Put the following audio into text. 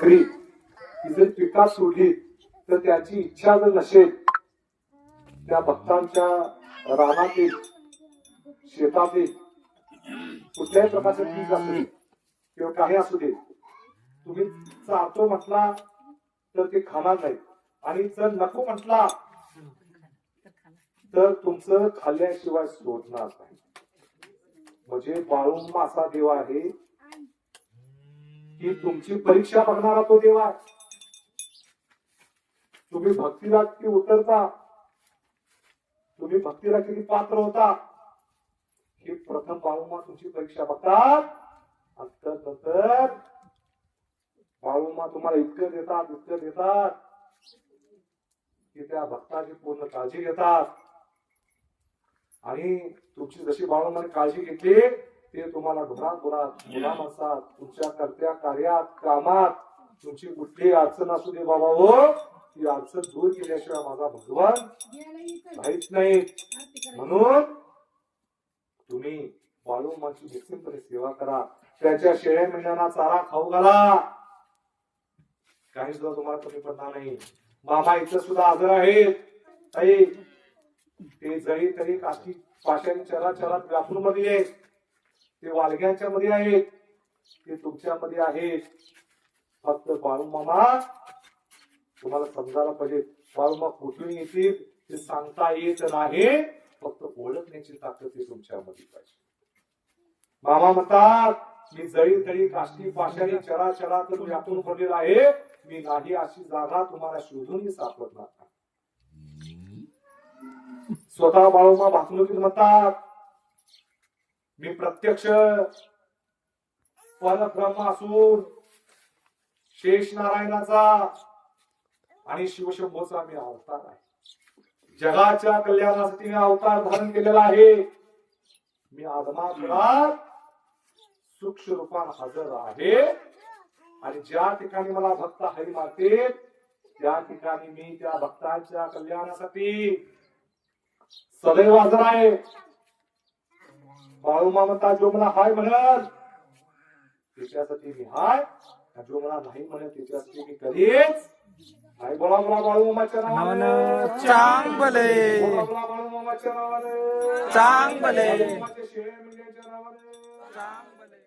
बकरी ती जर सोडली तर त्याची इच्छा जर नसेल त्या भक्तांच्या रानातील शेतातील कुठल्याही प्रकारचं पीक असू दे किंवा काही असू दे तुम्ही चालतो म्हटला तर ते खाणार नाही. आणि जर नको म्हटला तर तुमचं खाल्ल्याशिवाय सोडणार नाही. म्हणजे बाळूंबा असा देव आहे की तुमची परीक्षा बघणारा तो देव आहे तुम्ही भक्तीला किती उतरता. तुम्ही भक्तीला किती पात्र होता. हे प्रथम बाळूमा तुमची परीक्षा बघतात. नंतर नंतर बाळूमा तुम्हाला इतकं देतात इतकं देतात की त्या भक्ताची पूर्ण काळजी घेतात. आणि तुमची जशी बाळूमाने काळजी घेतली ते तुम्हाला घरात घरात गुलाम असतात. तुमच्या करत्या कार्यात कामात तुमची कुठली अडचण असू दे बाबा हो. ती अडचण दूर केल्याशिवाय माझा भगवान काहीच नाही. म्हणून तुम्ही बाळूमाची निश्चितपणे सेवा करा. त्याच्या शेळ्या मेंढ्यांना चारा खाऊ घाला. काही सुद्धा तुम्हाला कमी पडणार नाही. मामा इथं सुद्धा आदर आहेत. ते जळी तरी काठी पाशाने चरा चरात व्यापून मध्ये ते वालग्यांच्या मध्ये आहेत. ते तुमच्यामध्ये आहेत. फक्त बाळू मामा तुम्हाला समजायला पाहिजे. बाळू मामा कुठून येतील ते सांगता येत नाही. फक्त ओळखण्याची ताकद ही तुमच्यामध्ये पाहिजे. मामा म्हणतात मी जळी तळी काष्टी पाशाने चरा चरा तर व्यापून पडलेला आहे. मी नाही अशी जागा तुम्हाला शोधूनही सापडणार नाही. स्वतः बाळूमा भाकणुकीत म्हणतात मी प्रत्यक्ष परब्रह्म असून शेष नारायणाचा आणि शिवशंभूचा मी अवतार आहे. जगाच्या कल्याणासाठी मी अवतार धारण केलेला आहे. मी आदमापुरात सूक्ष्म रूपात हजर आहे. आणि ज्या ठिकाणी मला भक्त हरी मारते त्या ठिकाणी मी त्या भक्तांच्या कल्याणासाठी सदैव हजर आहे. बाळूमा म्हणता जो मला हाय म्हणत. त्याच्यासाठी मी हाय. जो मला नाही म्हणत त्याच्यासाठी मी कधीच हाय. बोला बोला बाळूमामाच्या नावानं. चांग भले बोला बोला बाळूमामाच्या नावानं. चांग भले शेळे मेंढ्यांच्या नावानं. चांग भले